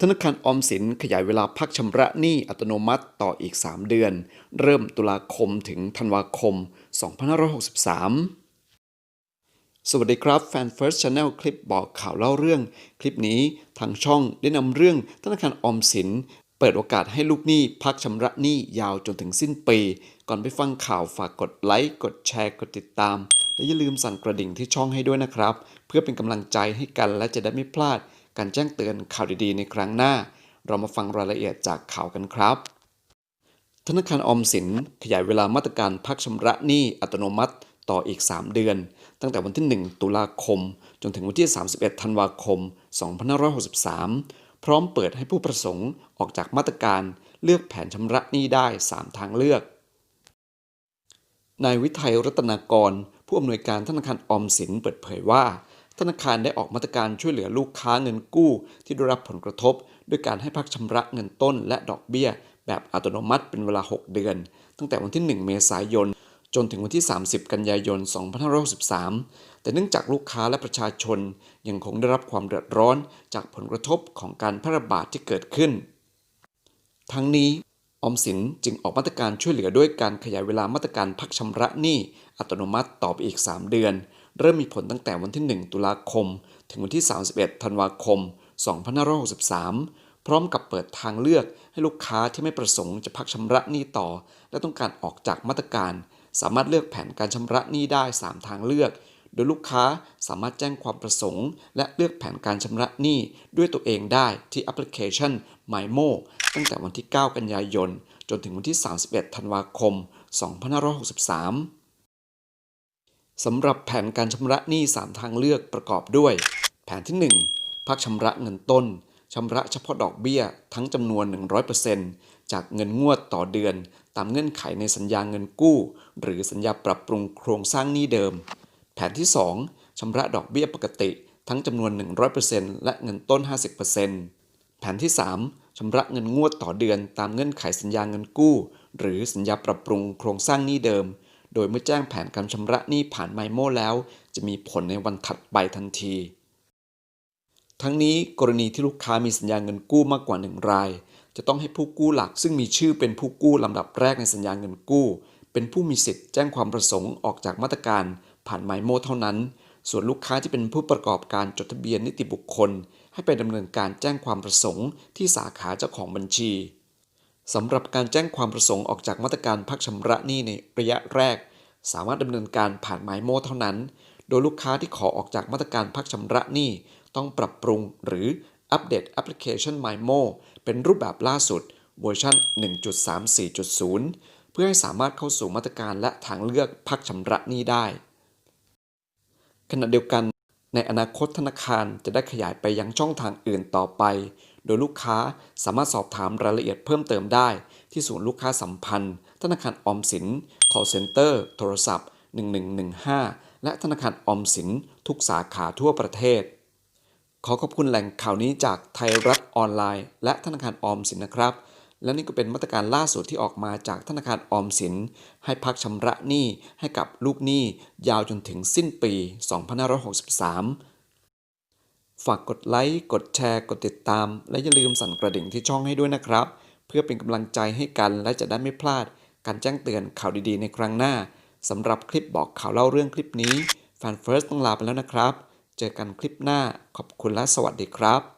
ธนาคารออมสินขยายเวลาพักชำระหนี้อัตโนมัติต่ออีก 3 เดือน เริ่มตุลาคมถึงธันวาคม 2563 สวัสดีครับแฟน First Channel คลิปบอกข่าวเล่าเรื่อง คลิปนี้ทางช่องได้นำเรื่องธนาคารออมสิน เปิดโอกาสให้ลูกหนี้พักชำระหนี้ยาวจนถึงสิ้นปี ก่อนไปฟังข่าวฝากกดไลค์กดแชร์กดติดตามและอย่าลืมสั่นกระดิ่งที่ช่องให้ด้วยนะครับ เพื่อเป็นกำลังใจให้กันและจะได้ไม่พลาด การแจ้งเตือนข่าวดีๆ ในครั้งหน้า เรามาฟังรายละเอียดจากข่าวกันครับ ธนาคารออมสินขยายเวลามาตรการพักชำระหนี้อัตโนมัติต่ออีก 3 เดือน ตั้งแต่วันที่ 1 ตุลาคม จนถึงวันที่ 31 ธันวาคม 2563 พร้อมเปิดให้ผู้ประสงค์ออกจากมาตรการเลือกแผนชำระหนี้ได้ 3 ทางเลือก นายวิทัยรัตนากร ผู้อำนวยการธนาคารออมสินเปิดเผยว่า ธนาคารได้ออกมาตรการช่วยเหลือลูกค้าเงินกู้ ที่ได้รับผลกระทบ ด้วยการให้พักชำระเงินต้นและดอกเบี้ย แบบอัตโนมัติเป็นเวลา 6 เดือน ตั้งแต่วันที่ 1 เมษายน จนถึงวันที่ 30 กันยายน 2563 แต่เนื่องจากลูกค้าและประชาชน ยังคงได้รับความเดือดร้อนจากผลกระทบของการแพร่ระบาดที่เกิดขึ้น ทั้งนี้ออมสินจึงออกมาตรการช่วยเหลือด้วยการขยายเวลามาตรการพักชำระหนี้อัตโนมัติต่อไปอีก 3 เดือน เริ่มมีผลตั้งแต่วันที่ 1 ตุลาคม ถึงวันที่ 31 ธันวาคม 2563 พร้อมกับเปิดทางเลือกให้ลูกค้าที่ไม่ประสงค์จะพักชำระหนี้ต่อ และต้องการออกจากมาตรการ สามารถเลือกแผนการชำระหนี้ได้ 3 ทางเลือก โดยลูกค้าสามารถแจ้งความประสงค์ และเลือกแผนการชำระหนี้ด้วยตัวเองได้ที่แอปพลิเคชัน MyMo ตั้งแต่วันที่ 9 กันยายน จนถึงวันที่ 31 ธันวาคม 2563 สำหรับแผนการชำระหนี้ 3 ทางเลือกประกอบด้วย แผนที่ 1 พักชำระเงินต้นชำระเฉพาะดอกเบี้ยทั้งจำนวน 100%จากเงินงวดต่อเดือน ตามเงื่อนไขในสัญญาเงินกู้ หรือสัญญาปรับปรุงโครงสร้างหนี้เดิม แผนที่ 2ชำระดอกเบี้ยปกติ ทั้งจำนวน 100%และเงินต้น 50%แผนที่ 3ชำระเงินงวดต่อเดือน ตามเงื่อนไขสัญญาเงินกู้ หรือสัญญาปรับปรุงโครงสร้างหนี้เดิม โดยเมื่อแจ้งแผนการชำระหนี้ผ่านไมโมแล้ว จะมีผลในวันถัดไปทันที ทั้งนี้กรณีที่ลูกค้ามีสัญญาเงินกู้มากกว่า 1 ราย จะต้องให้ผู้กู้หลักซึ่งมีชื่อเป็นผู้กู้ลำดับแรกในสัญญาเงินกู้ เป็นผู้มีสิทธิ์แจ้งความประสงค์ออกจากมาตรการผ่านไมโมเท่านั้น ส่วนลูกค้าที่เป็นผู้ประกอบการจดทะเบียนนิติบุคคล ให้ไปดำเนินการแจ้งความประสงค์ที่สาขาเจ้าของบัญชี สำหรับการแจ้งความประสงค์ออกจากมาตรการพักชำระหนี้ในระยะแรก สามารถดำเนินการผ่านไมโมเท่านั้น โดยลูกค้าที่ขอออกจากมาตรการพักชำระหนี้ต้องปรับปรุงหรืออัปเดตแอปพลิเคชัน MyMo เป็นรูปแบบล่าสุดเวอร์ชัน1.34.0 เพื่อให้สามารถเข้าสู่มาตรการและทางเลือกพักชำระหนี้ได้ ขณะเดียวกัน ในอนาคตธนาคารจะได้ขยายไปยังช่องทางอื่นต่อไป โดยลูกค้าสามารถสอบถามรายละเอียดเพิ่มเติมได้ ที่ศูนย์ลูกค้าสัมพันธ์ ธนาคารออมสิน call center โทรศัพท์ 1115 และธนาคารออมสิน ทุกสาขาทั่วประเทศ ขอขอบคุณแหล่งข่าวนี้จากไทยรัฐออนไลน์ และธนาคารออมสินนะครับ และนี่ก็เป็นมาตรการล่าสุดที่ออกมาจากธนาคารออมสิน ให้พักชำระหนี้ให้กับลูกหนี้ยาวจนถึงสิ้นปี 2563 ฝากกดไลค์ กดแชร์ กดติดตาม และอย่าลืมสั่นกระดิ่งที่ช่องให้ด้วยนะครับ เพื่อเป็นกำลังใจให้กันและจะได้ไม่พลาด การแจ้งเตือนข่าวดีๆ ในครั้งหน้าสำหรับคลิปบอกข่าวเล่าเรื่องคลิปนี้แฟนเฟิร์สต้องลาไปแล้วนะครับ เจอกันคลิปหน้าขอบคุณและสวัสดีครับ